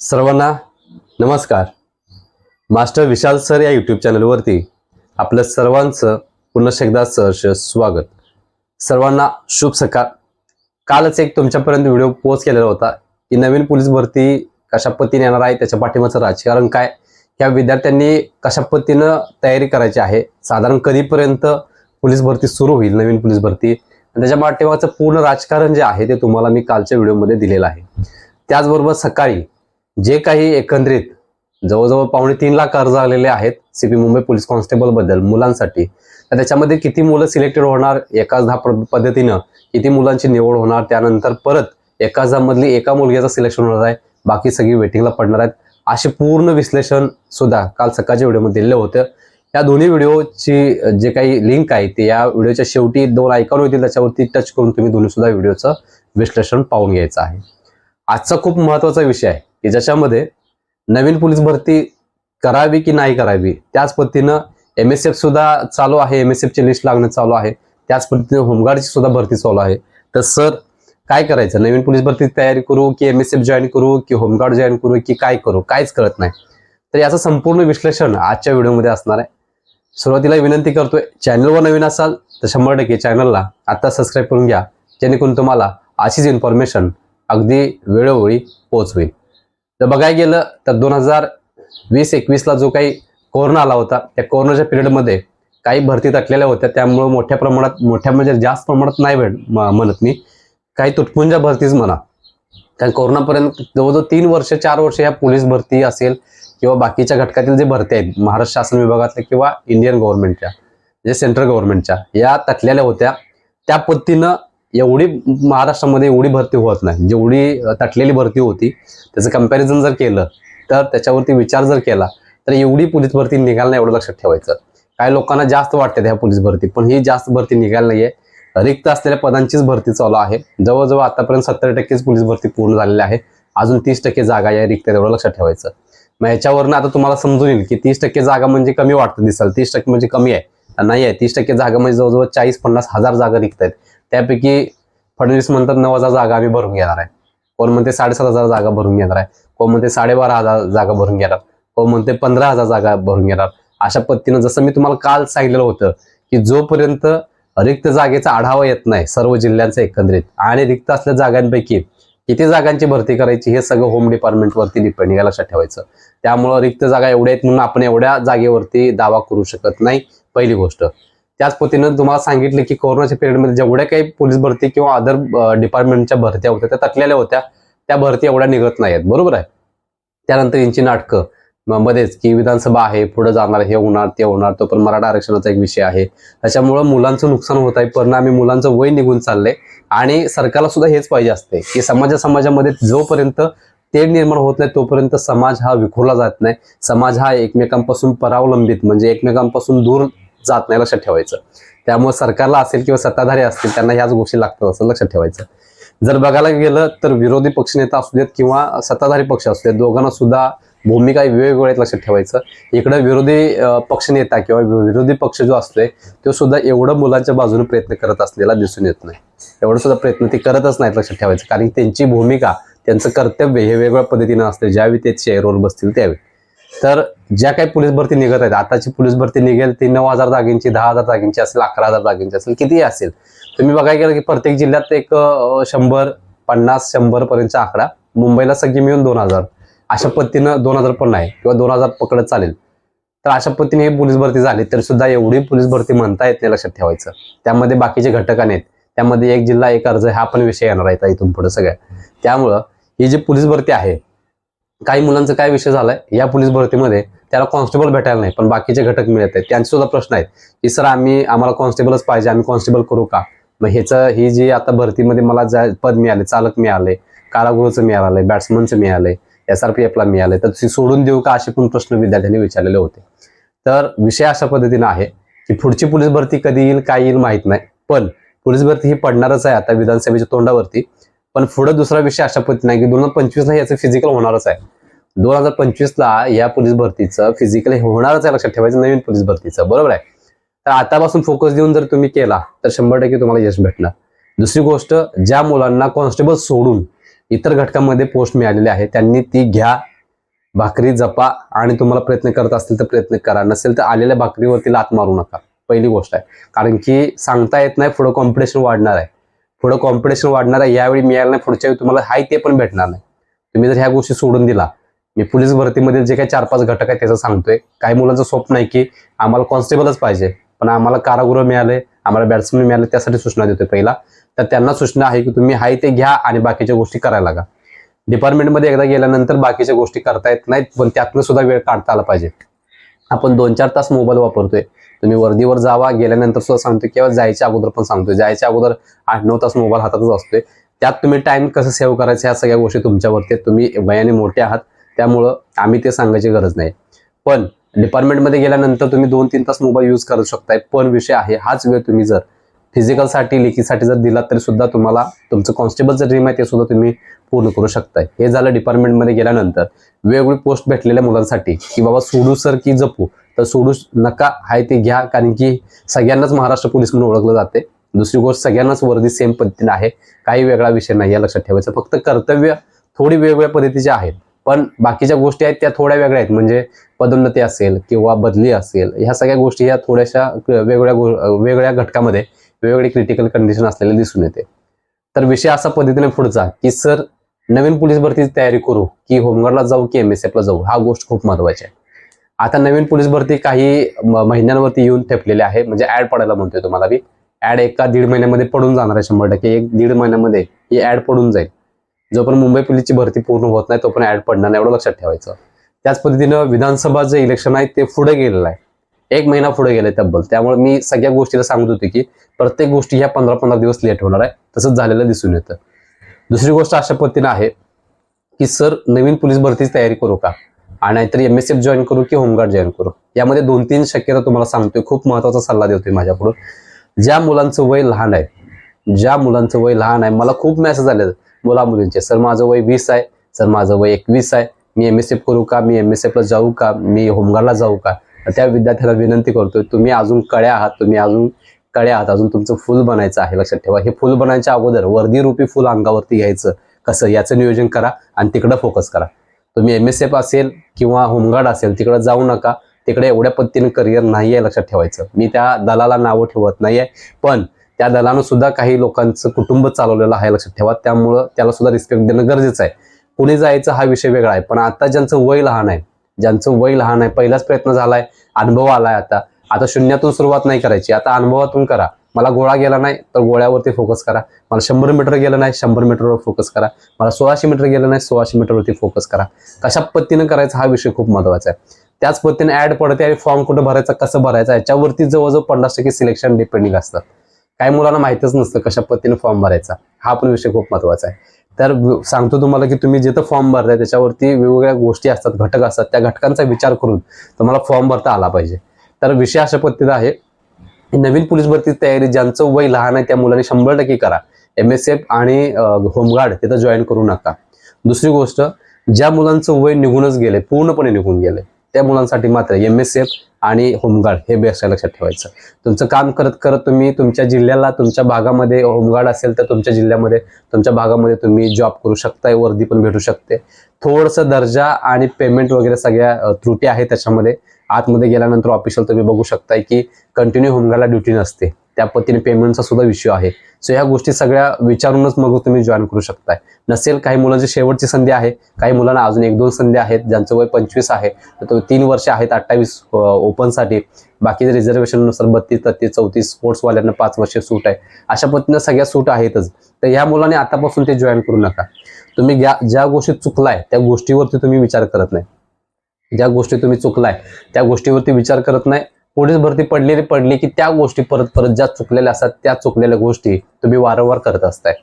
सर्वांना नमस्कार. Master Vishal sir या यूट्यूब चॅनलवरती आपलं सर्वांचं पुन्हा एकदा सहर्ष स्वागत. सर्वांना शुभ सकाळ. कालच एक तुमच्यापर्यंत व्हिडिओ पोस्ट केलेला होता की नवीन पोलीस भरती कशा पद्धतीने येणार आहे त्याच्या पाठिंबाचं राजकारण काय? ह्या विद्यार्थ्यांनी कशा पद्धतीनं तयारी करायची आहे? साधारण कधीपर्यंत पोलीस भरती सुरू होईल नवीन पोलीस भरती? आणि त्याच्या पाठिंबाचं पूर्ण राजकारण जे आहे ते तुम्हाला मी कालच्या व्हिडिओमध्ये दिलेलं आहे. त्याचबरोबर सकाळी जे काही एकंदरीत जवळजवळ पावणे तीन लाख अर्ज आलेले आहेत सीपी मुंबई पोलीस कॉन्स्टेबलबद्दल मुलांसाठी तर त्याच्यामध्ये किती मुलं सिलेक्टेड होणार एकाच दहा पद्धतीनं किती मुलांची निवड होणार त्यानंतर परत एकाच मधली एका मुलग्याचं सिलेक्शन होणार आहे बाकी सगळी वेटिंगला पडणार आहेत. असे पूर्ण विश्लेषण सुद्धा काल सकाळच्या व्हिडिओमध्ये दिलेलं होतं. या दोन्ही व्हिडिओची जे काही लिंक आहे ते या व्हिडिओच्या शेवटी दोन ऐकावून होतील त्याच्यावरती टच करून तुम्ही दोन्ही सुद्धा व्हिडिओचं विश्लेषण पाहून घ्यायचं आहे. आजचा खूप महत्त्वाचा विषय आहे. की ज्याच्यामध्ये नवीन पोलीस भरती करावी की नाही करावी त्याच पद्धतीनं एम एस एफ सुद्धा चालू आहे एम एस एफची लिस्ट लागणं चालू आहे. त्याच पद्धतीने होमगार्डची सुद्धा भरती चालू आहे. तर सर काय करायचं? नवीन पोलीस भरती तयारी करू की एम एस एफ जॉईन करू की होमगार्ड जॉईन करू की काय करू? काहीच कळत नाही. तर याचं संपूर्ण विश्लेषण आजच्या व्हिडिओमध्ये असणार आहे. सुरुवातीला विनंती करतोय चॅनलवर नवीन असाल तर शंभर टक्के चॅनलला आत्ता सबस्क्राईब करून घ्या. जेणेकरून तुम्हाला अशीच इन्फॉर्मेशन अगदी वेळोवेळी पोहोचवेल. तर बघायला गेलं तर दोन हजार वीस एकवीसला जो काही कोरोना आला होता त्या कोरोनाच्या पिरियडमध्ये काही भरती तटलेल्या होत्या. त्यामुळं मोठ्या प्रमाणात मोठ्या म्हणजे जास्त प्रमाणात नाही भेट म- म्हणत मी. काही तुटपुंजा भरतीच म्हणा. कारण कोरोनापर्यंत जवळजवळ तीन वर्ष चार वर्ष या पोलीस भरती असेल किंवा बाकीच्या घटकातील जे भरती आहेत महाराष्ट्र शासन विभागातल्या किंवा इंडियन गव्हर्नमेंटच्या जे सेंट्रल गव्हर्नमेंटच्या या तटलेल्या होत्या. त्या पद्धतीनं एवढी महाराष्ट्रामध्ये एवढी भरती होत नाही. म्हणजे जेवढी तटलेली भरती होती. त्याचं कंपॅरिझन जर केलं तर त्याच्यावरती विचार जर केला तर एवढी पोलीस भरती निघाल नाही एवढं लक्षात ठेवायचं. काही लोकांना जास्त वाटते ह्या पोलीस भरती पण ही जास्त भरती निघाल नाहीये. रिक्त असलेल्या पदांचीच भरती चालू आहे. जवळजवळ आतापर्यंत सत्तर टक्केच पोलीस भरती पूर्ण झालेली आहे अजून तीस टक्के जागा या रिक्त एवढं लक्षात ठेवायचं. मग याच्यावरनं आता तुम्हाला समजून येईल की तीस टक्के जागा म्हणजे कमी वाटतं दिसाल तीस टक्के म्हणजे कमी आहे. नाही आहे. तीस टक्के जागा म्हणजे जवळजवळ चाळीस पन्नास हजार जागा रिक्त आहेत. त्यापैकी फडणवीस म्हणतात नऊ हजार जागा आम्ही भरून घेणार आहे. कोण म्हणते साडेसात हजार जागा भरून घेणार आहे. कोण म्हणते साडेबारा हजार जागा भरून घेणार. कोण म्हणते पंधरा हजार जागा भरून घेणार. अशा पद्धतीनं जसं मी तुम्हाला काल सांगितलेलं होतं की जोपर्यंत रिक्त जागेचा आढावा येत नाही सर्व जिल्ह्यांचा एकंदरीत आणि रिक्त असल्या जागांपैकी किती जागांची भरती करायची हे सगळं होम डिपार्टमेंटवरती डिपेंड या लक्षात ठेवायचं. त्यामुळं रिक्त जागा एवढ्या आहेत म्हणून आपण एवढ्या जागेवरती दावा करू शकत नाही पहिली गोष्ट. त्याच पद्धतीनं तुम्हाला सांगितलं की कोरोनाच्या पिरियडमध्ये जेवढ्या काही पोलीस भरती किंवा अदर डिपार्टमेंटच्या भरत्या होत्या त्या तटलेल्या होत्या त्या भरती एवढ्या निघत नाही आहेत बरोबर आहे? त्यानंतर यांची नाटकं. मध्येच की विधानसभा आहे पुढे जाणार हे होणार ते होणार तो पण मराठा आरक्षणाचा एक विषय आहे. त्याच्यामुळं मुलांचं नुकसान होत आहे परिणामी मुलांचं वय निघून चाललंय आणि सरकारला सुद्धा हेच पाहिजे असते की समाजा समाजामध्ये जोपर्यंत तेढ निर्माण होत नाही तोपर्यंत समाज हा विखुरला जात नाही. समाज हा एकमेकांपासून परावलंबित म्हणजे एकमेकांपासून दूर जात नाही लक्षात ठेवायचं. त्यामुळे सरकारला असेल किंवा सत्ताधारी असतील त्यांना ह्याच गोष्टी लागतात असं लक्षात ठेवायचं. जर बघायला गेलं तर विरोधी पक्षनेता असू देत किंवा सत्ताधारी पक्ष असू देत दोघांना सुद्धा भूमिका वेगवेगळ्या लक्षात ठेवायचं. इकडं विरोधी पक्षनेता किंवा वि- विरोधी पक्ष जो असतोय तो सुद्धा एवढं मुलांच्या बाजूने प्रयत्न करत असलेला दिसून येत नाही. एवढं सुद्धा प्रयत्न ते करतच नाहीत लक्षात ठेवायचं. कारण त्यांची भूमिका त्यांचं कर्तव्य हे वेगवेगळ्या पद्धतीनं असते ज्यावेळी ते चेअरवर बसतील त्यावेळी. तर ज्या काही पोलीस भरती निघत आहेत आताची पोलीस भरती निघेल ती नऊ हजार जागेंची दहा हजार जागेंची असेल अकरा हजार जागेंची असेल कितीही असेल. तुम्ही बघायला गेलं की प्रत्येक जिल्ह्यात एक शंभर पन्नास शंभर पर्यंतचा आकडा. मुंबईला सगळी मिळून दोन हजार. अशा पद्धतीनं दोन हजार पण नाही किंवा दोन हजार पकडत चालेल. तर अशा पद्धतीने ही पोलीस भरती झाली तरी सुद्धा एवढी पोलीस भरती म्हणता येत नाही लक्षात ठेवायचं. त्यामध्ये बाकीचे घटक आहेत. त्यामध्ये एक जिल्हा एक अर्ज हा पण विषय येणार आहे आता इथून पुढे सगळ्या. त्यामुळं ही जी पोलीस भरती आहे काही मुलांचा काय विषय झालाय? या पोलीस भरतीमध्ये त्याला कॉन्स्टेबल भेटायला नाही पण बाकीचे घटक मिळत आहेत. त्यांचे सुद्धा प्रश्न आहेत की सर आम्ही आम्हाला कॉन्स्टेबलच पाहिजे आम्ही कॉन्स्टेबल करू का? मग ह्याचं ही जी आता भरतीमध्ये मला ज्या पद मिळाले चालक मिळाले कारागृहचं मिळालंय बॅट्समनचं मिळालंय एस आर पी एफला मिळालंय तर ती सोडून देऊ का? असे पण प्रश्न विद्यार्थ्यांनी विचारलेले होते. तर विषय अशा पद्धतीने आहे की पुढची पोलीस भरती कधी येईल काय येईल माहीत नाही पण पोलीस भरती ही पडणारच आहे आता विधानसभेच्या तोंडावरती. पण पुढे दुसरा विषय अशा पद्धतीने की दोन हजार पंचवीसला याचं फिजिकल होणारच आहे. दोन हजार पंचवीसला या पोलीस भरतीचं फिजिकल होणारच आहे लक्षात ठेवायचं नवीन पोलीस भरतीचं. बरोबर आहे? तर आतापासून फोकस देऊन जर तुम्ही केला तर शंभर टक्के तुम्हाला यश भेटणार. दुसरी गोष्ट ज्या मुलांना कॉन्स्टेबल सोडून इतर घटकांमध्ये पोस्ट मिळालेली आहे त्यांनी ती घ्या. भाकरी जपा आणि तुम्हाला प्रयत्न करत असतील तर प्रयत्न करा. नसेल तर आलेल्या भाकरीवरती लात मारू नका. पहिली गोष्ट आहे. कारण की सांगता येत नाही पुढं कॉम्पिटिशन वाढणार आहे. पुढं कॉम्पिटिशन वाढणार आहे यावेळी मिळालं नाही पुढच्या वेळी तुम्हाला हाय ते पण भेटणार नाही. तुम्ही जर ह्या गोष्टी सोडून दिला मी पोलीस भरतीमधील जे काही चार पाच घटक आहेत त्याचं सांगतोय. काही मुलांचं स्वप्न आहे की आम्हाला कॉन्स्टेबलच पाहिजे पण आम्हाला कारागृह मिळाले आम्हाला बॅट्समन मिळाले त्यासाठी सूचना देतोय पहिला. तर त्यांना सूचना आहे की तुम्ही हाय ते घ्या आणि बाकीच्या गोष्टी करायला लागा. डिपार्टमेंटमध्ये एकदा गेल्यानंतर बाकीच्या गोष्टी करता येत नाहीत पण त्यातनं सुद्धा वेळ काढता आला पाहिजे. आपण दोन चार तास मोबाईल वापरतोय. तुम्ही वर्दीवर जावा गेल्यानंतर सुद्धा सांगतो किंवा जायच्या अगोदर पण सांगतो जायच्या अगोदर आठ नऊ तास मोबाईल हातातच असतोय. त्यात तुम्ही टाइम कसं सेव्ह करायचं ह्या सगळ्या गोष्टी तुमच्यावरती तुम्ही वयाने मोठे आहात त्यामुळं आम्ही ते सांगायची गरज नाही. पण डिपार्टमेंटमध्ये गेल्यानंतर तुम्ही दोन तीन तास मोबाईल यूज करू शकताय. पण विषय आहे हाच वेळ तुम्ही जर फिजिकलसाठी लेखीसाठी जर दिलात तरी सुद्धा तुम्हाला तुमचं कॉन्स्टेबलचं ड्रीम आहे ते सुद्धा तुम्ही पूर्ण करू शकताय. हे झालं डिपार्टमेंटमध्ये गेल्यानंतर. वेगवेगळी पोस्ट भेटलेल्या मुलांसाठी की बाबा सोडू सर की जपू. तर सोडू नका आहे ते घ्या कारण की सगळ्यांनाच महाराष्ट्र पोलीस म्हणून ओळखलं जाते. दुसरी गोष्ट सगळ्यांनाच वर्दी सेम पद्धतीने आहे. काही वेगळा विषय नाही या लक्षात ठेवायचं. फक्त कर्तव्य थोडी वेगवेगळ्या पद्धतीचे आहेत. पण बाकीच्या गोष्टी आहेत त्या थोड्या वेगळ्या आहेत. म्हणजे पदोन्नती असेल किंवा बदली असेल ह्या सगळ्या गोष्टी ह्या थोड्याशा वेगवेगळ्या गो- वेगळ्या घटकामध्ये वेगवेगळी क्रिटिकल कंडिशन असलेले दिसून येते. तर विषय असा पद्धतीने पुढचा की सर नवीन पोलीस भरतीची तयारी करू की होमगार्डला जाऊ की एम एस एफला जाऊ हा गोष्ट खूप महत्वाची आहे. आता नवीन पोलीस भरती काही महिन्यांवरती येऊन ठेपलेली आहे म्हणजे ऍड पडायला म्हणतोय तुम्हाला मी. ऍड एका दीड महिन्यामध्ये पडून जाणार आहे शंभर टक्के. एक दीड महिन्यामध्ये ही ऍड पडून जाईल. जोपर्यंत मुंबई पोलीसची भरती पूर्ण होत नाही तोपर्यंत ऍड पडणार नाही एवढं लक्षात ठेवायचं. त्याच पद्धतीनं विधानसभा जे इलेक्शन आहे ते पुढे गेलेलं आहे. एक महिना पुढे गेले तब्बल. त्यामुळे मी सगळ्या गोष्टीला सांगत होते की प्रत्येक गोष्टी ह्या पंधरा पंधरा दिवस लेट होणार आहे. तसंच झालेलं दिसून येतं. दुसरी गोष्ट अशा पद्धतीनं आहे की सर नवीन पोलीस भरतीची तयारी करू का? आणि नाहीतर एम एस एफ जॉईन करू की होमगार्ड जॉईन करू? यामध्ये दोन तीन शक्यता तुम्हाला सांगतोय. खूप महत्त्वाचा सल्ला देतोय माझ्याकडून. ज्या मुलांचं वय लहान आहे ज्या मुलांचं वय लहान आहे मला खूप मेसेज आले मुला मुलींचे सर माझं वय वीस आहे. सर माझं वय एकवीस आहे. मी एम एस एफ करू का? मी एम एस एफला जाऊ का? मी होमगार्डला जाऊ का? त्या विद्यार्थ्याला विनंती करतोय तुम्ही अजून कळ्या आहात तुम्ही अजून कळ्या आहात अजून तुमचं फुल बनायचं आहे लक्षात ठेवा. हे फुल बनायच्या अगोदर वर्दी रूपी फुल अंगावरती घ्यायचं कसं याचं नियोजन करा आणि तिकडं फोकस करा. तुम्ही एम एस एफ असेल किंवा होमगार्ड असेल तिकडे जाऊ नका तिकडे एवढ्या पद्धतीने करिअर नाही आहे लक्षात ठेवायचं. मी त्या दलाला नावं ठेवत नाही आहे पण त्या दलानं सुद्धा काही लोकांचं कुटुंब चालवलेलं आहे लक्षात ठेवा. त्यामुळं त्याला सुद्धा रिस्पेक्ट देणं गरजेचं आहे. पुढे जायचं हा विषय वेगळा आहे पण आता ज्यांचं वय लहान आहे ज्यांचं वय लहान आहे पहिलाच प्रयत्न झालाय अनुभव आलाय आता. आता शून्यातून सुरुवात नाही करायची आता अनुभवातून करा. मला गोळा गेला नाही तर गोळ्यावरती फोकस करा. मला शंभर मीटर गेलं नाही शंभर मीटरवर फोकस करा. मला सोळाशे मीटर गेलं नाही सोळाशे मीटरवरती फोकस करा. कशा पद्धतीनं करायचा हा विषय खूप महत्त्वाचा आहे. त्याच पद्धतीने ऍड पडते आणि फॉर्म कुठं भरायचा कसं भरायचा याच्यावरती जवळजवळ पन्नास टक्के सिलेक्शन डिपेंडिंग असतात काही मुलांना माहितच नसतं कशा पद्धतीने फॉर्म भरायचा. हा पण विषय खूप महत्त्वाचा आहे. तर सांगतो तुम्हाला की तुम्ही जिथं फॉर्म भरताय त्याच्यावरती वेगवेगळ्या गोष्टी असतात घटक असतात. त्या घटकांचा विचार करून तुम्हाला फॉर्म भरता आला पाहिजे. तर विषय अशा पद्धतीचा आहे. की नवीन पोलीस भरती तयारी ज्यांचं वय लहान आहे त्या मुलांनी शंभर टक्के करा. एम एस एफ आणि होमगार्ड तिथं जॉईन करू नका. दुसरी गोष्ट ज्या मुलांचं वय निघूनच गेले पूर्णपणे निघून गेले त्या मुलांसाठी मात्र एम एस एफ आणि होमगार्ड हे बेस्ट आहे लक्षात ठेवायचं. तुमचं काम करत करत तुम्ही तुमच्या जिल्ह्याला तुमच्या भागामध्ये होमगार्ड असेल तर तुमच्या जिल्ह्यामध्ये तुमच्या भागामध्ये तुम्ही जॉब करू शकताय वर्दी पण भेटू शकते. थोडंसं दर्जा आणि पेमेंट वगैरे सगळ्या त्रुटी आहे त्याच्यामध्ये. आतमध्ये गेल्यानंतर ऑफिशियल तुम्ही बघू शकताय की कंटिन्यू होमगार्डला ड्युटी नसते. त्या पद्धतीने पेमेंटचा सुद्धा विषय आहे. सो ह्या गोष्टी सगळ्या विचारूनच मग तुम्ही जॉईन करू शकताय. नसेल काही मुलांची शेवटची संधी आहे काही मुलांना अजून एक दोन संधी आहेत ज्यांचं वय पंचवीस आहे तर तो तीन वर्ष आहेत अठ्ठावीस ओपनसाठी बाकीचे रिझर्वेशननुसार बत्तीस तत्तीस चौतीस स्पोर्ट्सवाल्यांना पाच वर्ष सूट आहे. अशा पद्धतीनं सगळ्या सूट आहेतच. तर ह्या मुलांनी आतापासून ते जॉईन करू नका. तुम्ही ज्या ज्या गोष्टी चुकलाय त्या गोष्टीवरती तुम्ही विचार करत नाही. ज्या गोष्टी तुम्ही चुकलाय त्या गोष्टीवरती विचार करत नाही. पोलीस भरती पडलेली पडली की त्या गोष्टी परत परत ज्या चुकलेल्या असतात त्या चुकलेल्या गोष्टी तुम्ही वारंवार करत असताय.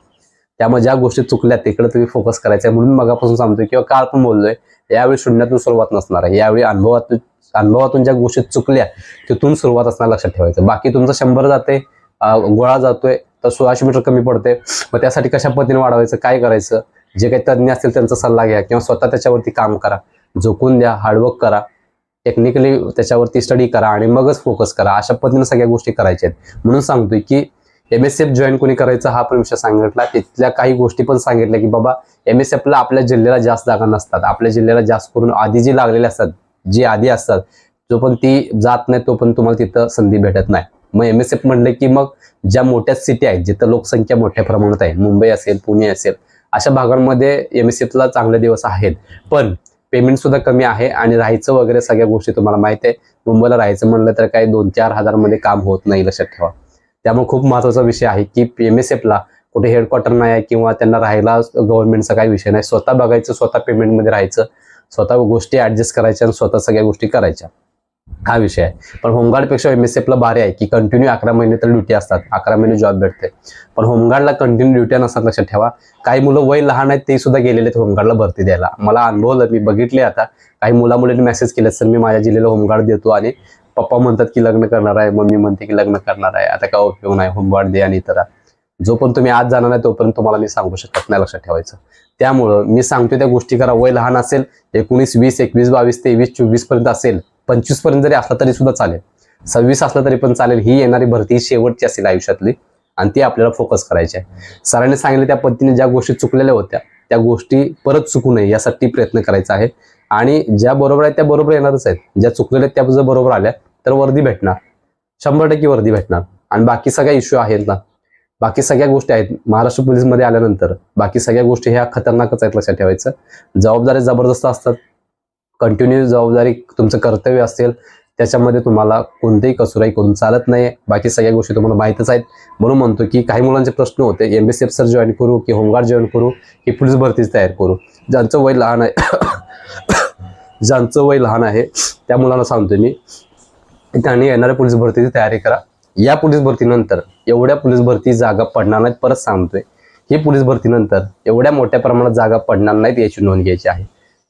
त्यामुळे ज्या गोष्टी चुकल्या तिकडे तुम्ही फोकस करायचा म्हणून मगापासून सांगतोय किंवा काल पण बोललोय यावेळी शून्यातून सुरुवात नसणार आहे. यावेळी अनुभवातून अनुभवातून ज्या गोष्टी चुकल्या तिथून सुरुवात असणार लक्षात ठेवायचं. बाकी तुमचं शंभर जाते गोळा जातोय तर सोळाशे मीटर कमी पडते मग त्यासाठी कशा पद्धतीने वाढवायचं काय करायचं? जे काही तज्ज्ञ असतील त्यांचा सल्ला घ्या किंवा स्वतः त्याच्यावरती काम करा. झोकून द्या हार्डवर्क करा. टेक्निकली त्याच्यावरती स्टडी करा आणि मगच फोकस करा. अशा पद्धतीने सगळ्या गोष्टी करायच्या आहेत. म्हणून सांगतोय की एम एस एफ जॉईन कोणी करायचं हा पण विषय सांगितला. तिथल्या काही गोष्टी पण सांगितल्या की बाबा एम एस एफला आपल्या जिल्ह्याला जास्त जागा नसतात. आपल्या जिल्ह्याला जास्त करून आधी जी लागलेले असतात जी आधी असतात जो पण ती जात नाही तो पण तुम्हाला तिथं संधी भेटत नाही. मग एम एस एफ म्हणलं की मग ज्या मोठ्या सिटी आहेत जिथं लोकसंख्या मोठ्या प्रमाणात आहे मुंबई असेल पुणे असेल अशा भागांमध्ये एम एस एफला चांगले दिवस आहेत. पण पेमेंट सुद्धा कमी आहे आणि राहायचं वगैरे सगळ्या गोष्टी तुम्हाला माहिती आहे. मुंबईला राहायचं म्हणलं तर काही दोन चार हजारमध्ये काम होत नाही लक्षात ठेवा. त्यामुळे खूप महत्त्वाचा विषय आहे की एम एस एफला कुठे हेडक्वार्टर नाही आहे किंवा त्यांना राहायला गव्हर्नमेंटचा काही विषय नाही. स्वतः बघायचं स्वतः पेमेंटमध्ये राहायचं स्वतः गोष्टी ऍडजस्ट करायच्या आणि स्वतः सगळ्या गोष्टी करायच्या. हा विषय आहे. पण होमगार्डपेक्षा एम एस एफला भारी आहे की कंटिन्यू अकरा महिने तर ड्युटी असतात. अकरा महिने जॉब भेटते. पण होमगार्डला कंटिन्यू ड्युट्या नसतात लक्षात ठेवा. काही मुलं वय लहान आहेत ते सुद्धा गेलेले आहेत होमगार्डला भरती द्यायला. मला अनुभवलं मी बघितले आता. काही मुला मुलींनी मेसेज केले सर मी माझ्या जिल्ह्याला होमगार्ड देतो आणि पप्पा म्हणतात की लग्न करणार आहे मम्मी म्हणते की लग्न करणार आहे. आता काय उपयोग नाही होमगार्ड दे आणि इतर. जो पण तुम्ही आज जाणार नाही तोपर्यंत तुम्हाला मी सांगू शकत नाही लक्षात ठेवायचं. त्यामुळं मी सांगतो त्या गोष्टी करा. वय लहान असेल एकोणीस वीस एकवीस बावीस तेवीस चोवीसपर्यंत असेल पंचवीसपर्यंत जरी असला तरी सुद्धा चालेल. सव्वीस असला तरी पण चालेल. ही येणारी भरती शेवटची असेल आयुष्यातली. आणि ती आपल्याला फोकस करायची आहे. सरांनी सांगितलं त्या पद्धतीने ज्या गोष्टी चुकलेल्या होत्या त्या गोष्टी परत चुकू नये यासाठी प्रयत्न करायचा आहे. आणि ज्या बरोबर आहेत त्या बरोबर येणारच आहेत. ज्या चुकलेल्या आहेत त्या जर बरोबर आल्या तर वर्दी भेटणार. शंभर टक्के वर्दी भेटणार. आणि बाकी सगळ्या इश्यू आहेत ना. बाकी सगळ्या गोष्टी आहेत. महाराष्ट्र पोलीसमध्ये आल्यानंतर बाकी सगळ्या गोष्टी ह्या खतरनाकच आहेत लक्षात ठेवायचं. जबाबदाऱ्या जबरदस्त असतात. कंटिन्यू जबाबदारी तुमचं कर्तव्य असेल त्याच्यामध्ये तुम्हाला कोणतेही कसुराई करून चालत नाही बाकी सगळ्या गोष्टी तुम्हाला माहीतच आहेत. म्हणून म्हणतो की काही मुलांचे प्रश्न होते M S F sir join करू की होमगार्ड जॉईन करू की पोलीस भरतीच तयार करू? ज्यांचं वय लहान आहे ज्यांचं वय लहान आहे त्या मुलांना सांगतो मी त्यांनी येणाऱ्या पोलीस भरतीची तयारी करा. या पोलीस भरतीनंतर एवढ्या पोलीस भरती जागा पडणार नाहीत परत सांगतोय. ही पोलीस भरतीनंतर एवढ्या मोठ्या प्रमाणात जागा पडणार नाहीत याची नोंद घ्यायची आहे.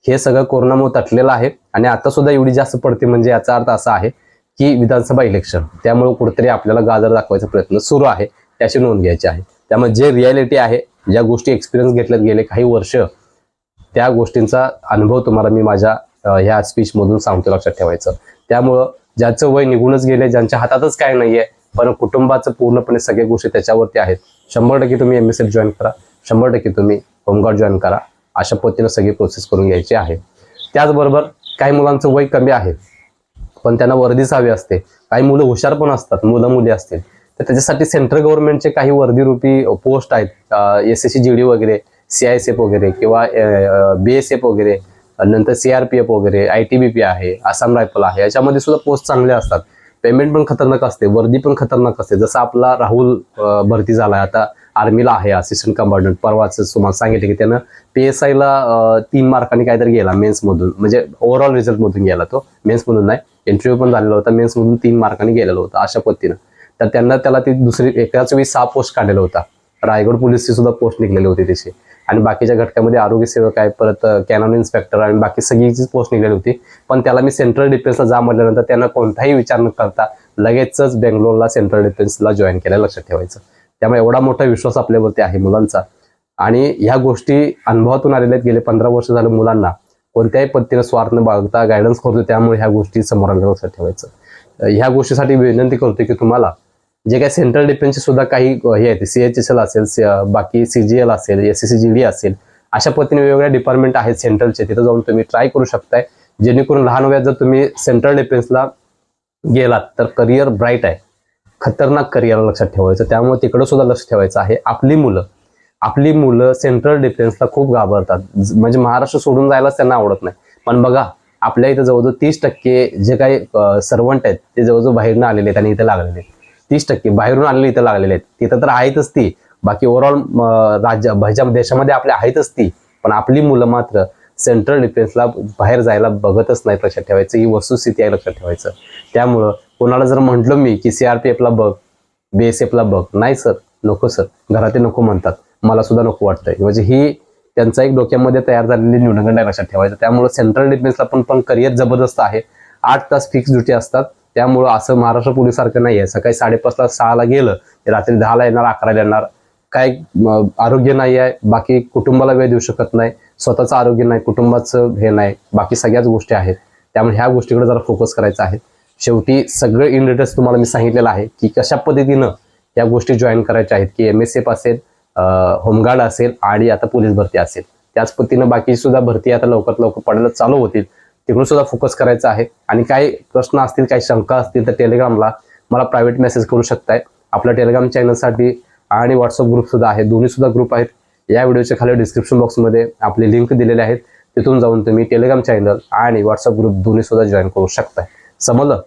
हे सगळं कोरोनामुळे तटलेलं आहे आणि आता सुद्धा एवढी जास्त पडते म्हणजे याचा अर्थ असा आहे की विधानसभा इलेक्शन त्यामुळे कुठेतरी आपल्याला गाजर दाखवायचा प्रयत्न सुरू आहे. त्याची नोंद घ्यायची आहे. त्यामुळे जे रियालिटी आहे ज्या गोष्टी एक्सपिरियन्स घेतल्यात गेले काही वर्ष त्या गोष्टींचा अनुभव तुम्हाला मी माझ्या ह्या स्पीचमधून सांगतो लक्षात ठेवायचं. त्यामुळं ज्याचं वय निघूनच गेले ज्यांच्या हातातच काय नाहीये पण कुटुंबाचं पूर्णपणे सगळ्या गोष्टी त्याच्यावरती आहेत. शंभर टक्के तुम्ही एम एस एफ जॉईन करा. शंभर टक्के तुम्ही होमगार्ड जॉईन करा. अशा पद्धतीनं सगळी प्रोसेस करून घ्यायची आहे. त्याचबरोबर काही मुलांचं वय कमी आहे पण त्यांना वर्दीच हवी असते. काही मुलं हुशार पण असतात मुलं मुली असतील. तर त्याच्यासाठी सेंट्रल गव्हर्नमेंटचे काही वर्दीरूपी पोस्ट आहेत. S S C G D वगैरे सी आय एस एफ वगैरे किंवा बी एस एफ वगैरे नंतर सी आर पी एफ वगैरे आय टी बी पी आहे आसाम रायफल आहे. याच्यामध्ये सुद्धा पोस्ट चांगले असतात. पेमेंट पण खतरनाक असते वर्दी पण खतरनाक असते. जसं आपला राहुल भरती झाला आता आर्मीला आहे असिस्टंट कमांडंट परवाच तुम्हाला सांगितलं की त्यानं पी एस आयला तीन मार्कांनी काहीतरी गेला मेन्समधून म्हणजे ओव्हरऑल रिझल्टमधून गेला तो. मेन्समधून नाही. इंटरव्ह्यू पण झालेला होता. मेन्समधून तीन मार्कांनी गेलेला होता अशा पद्धतीनं. तर त्यांना त्याला ती दुसरी एकाच वेळी सहा पोस्ट काढलेला होता. रायगड पोलीसची सुद्धा पोस्ट निघलेली होती त्याची आणि बाकीच्या घटकामध्ये आरोग्य सेवक आहे परत कॅनॉन इन्स्पेक्टर आणि बाकी सगळीची पोस्ट निघलेली होती. पण त्याला मी सेंट्रल डिफेन्सला जा म्हटल्यानंतर त्यांना कोणताही विचार न करता लगेचच बेंगलोरला सेंट्रल डिफेन्सला जॉईन केलं लक्षात ठेवायचं. त्यामुळे एवढा मोठा विश्वास आपल्यावरती आहे मुलांचा. आणि ह्या गोष्टी अनुभवातून आलेल्या आहेत. गेले पंधरा वर्ष झालं मुलांना कोणत्याही पद्धतीने स्वार्थ न बाळगता गायडन्स करतो त्यामुळे ह्या गोष्टी समोर लक्षात ठेवायचं. ह्या गोष्टीसाठी विनंती करतो की तुम्हाला जे काही सेंट्रल डिफेन्सचे सुद्धा काही हे आहेत सी एच एस एल असेल बाकी सी जी एल असेल S S C G D असेल अशा पद्धतीने वेगवेगळ्या डिपार्टमेंट आहेत सेंट्रलचे तिथं जाऊन तुम्ही ट्राय करू शकताय. जेणेकरून लहान वयात जर तुम्ही सेंट्रल डिफेन्सला गेलात तर करिअर ब्राईट आहे. खतरनाक करिअर लक्षात ठेवायचं. त्यामुळे तिकडं सुद्धा लक्ष ठेवायचं आहे. आपली मुलं आपली मुलं सेंट्रल डिफेन्सला खूप घाबरतात. ज- म्हणजे महाराष्ट्र सोडून जायलाच त्यांना आवडत नाही. पण बघा आपल्या इथं जवळजवळ तीस टक्के जे काही सर्वंट आहेत ते जवळजवळ बाहेरनं आलेले आहेत आणि इथं लागलेले आहेत. तीस टक्के बाहेरून आलेले इथं लागलेले आहेत. तिथं तर आहेतच ती. बाकी ओव्हरऑल राज्य देशामध्ये आपल्या आहेतच ती. पण आपली मुलं मात्र सेंट्रल डिफेन्सला बाहेर जायला बघतच नाही लक्षात ठेवायचं. ही वस्तुस्थिती आहे लक्षात ठेवायचं. त्यामुळं कोणाला जर म्हटलं मी की सीआरपीएफला बघ बी एस एफला बघ नाही सर नको सर. घरातील नको म्हणतात. मला सुद्धा नको वाटतंय. म्हणजे ही त्यांचा एक डोक्यामध्ये तयार झालेली न्यूनगंड आहे लक्षात ठेवायचं. त्यामुळे सेंट्रल डिफेन्सला पण पण करिअर जबरदस्त आहे. आठ तास फिक्स ड्युटी असतात. त्यामुळं असं महाराष्ट्र पोलीस सारखं नाही आहे सकाळी साडेपाचला सहाला गेलं ते रात्री दहाला येणार अकराला येणार. काय आरोग्य नाही आहे बाकी कुटुंबाला वेळ देऊ शकत नाही. स्वतःचं आरोग्य नाही कुटुंबाचं हे नाही बाकी सगळ्याच गोष्टी आहेत. त्यामुळे ह्या गोष्टीकडे जरा फोकस करायचा आहे. शेवटी सगळे इन डिटेल्स तुम्हाला मी सांगितलेलं आहे की कशा पद्धतीनं या गोष्टी जॉईन करायच्या आहेत की एम एस एफ असेल होमगार्ड असेल आणि आता पोलीस भरती असेल. त्याच पद्धतीनं बाकी सुद्धा भरती आता लवकरात लवकर पडायला चालू होतील. तिकडून सुद्धा फोकस करायचा आहे. आणि काही प्रश्न असतील काही शंका असतील तर टेलिग्रामला मला प्रायव्हेट मेसेज करू शकताय आपल्या टेलिग्राम चॅनलसाठी आणि व्हॉट्सअप ग्रुप सुद्धा आहे. दोन्ही सुद्धा ग्रुप आहेत. या व्हिडिओच्या खाली डिस्क्रिप्शन बॉक्समध्ये आपली लिंक दिलेली आहेत. तिथून जाऊन तुम्ही टेलिग्राम चॅनल आणि व्हॉट्सअप ग्रुप दोन्ही सुद्धा जॉईन करू शकताय. समजलं?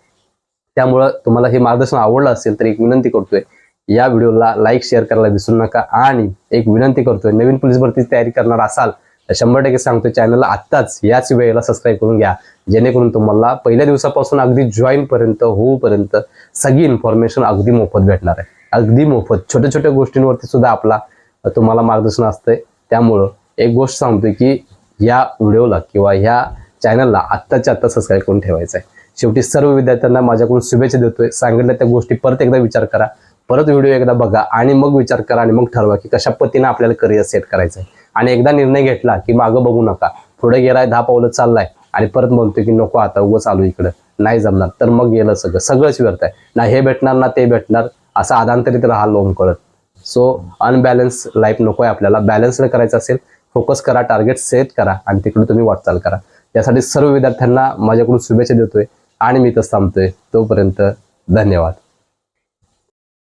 त्यामुळं तुम्हाला हे मार्गदर्शन आवडलं असेल तर एक विनंती करतोय या व्हिडिओला लाईक शेअर करायला विसरू नका आणि एक विनंती करतोय नवीन पोलीस भरती तयारी करणार असाल तर शंभर टक्के सांगतोय चॅनलला आत्ताच याच वेळेला सबस्क्राईब करून घ्या जेणेकरून तुम्हाला पहिल्या दिवसापासून अगदी जॉईन पर्यंत होऊपर्यंत सगळी इन्फॉर्मेशन अगदी मोफत भेटणार आहे. अगदी मोफत. छोट्या छोट्या गोष्टींवरती सुद्धा आपला तुम्हाला मार्गदर्शन असतंय. त्यामुळं एक गोष्ट सांगतोय की या व्हिडिओला किंवा ह्या चॅनलला आत्ताच्या आत्ता सबस्क्राईब करून ठेवायचं आहे. शेवटी सर्व विद्यार्थ्यांना माझ्याकडून शुभेच्छा देतोय. सांगितल्या त्या गोष्टी परत एकदा विचार करा. परत व्हिडिओ एकदा बघा आणि मग विचार करा आणि मग ठरवा की कशा पद्धतीने आपल्याला करिअर सेट करायचं आहे. आणि एकदा निर्णय घेतला की मागं बघू नका. पुढे गेलाय दहा पावलं चाललाय. आणि परत म्हणतोय की नको आता उगं चालू इकडं. नाही जमणार. तर मग गेलं सगळं. सगळंच व्यर्थ आहे. ना हे भेटणार ना ते भेटणार. असं आदांतरित राहा लोम करत सो अनबॅलन्स लाईफ नको आहे आपल्याला बॅलन्स करायचं असेल फोकस करा टार्गेट सेट करा आणि तिकडून तुम्ही वाटचाल करा. यासाठी सर्व विद्यार्थ्यांना माझ्याकडून शुभेच्छा देतोय आणि मी तर थांबतोय. तोपर्यंत धन्यवाद.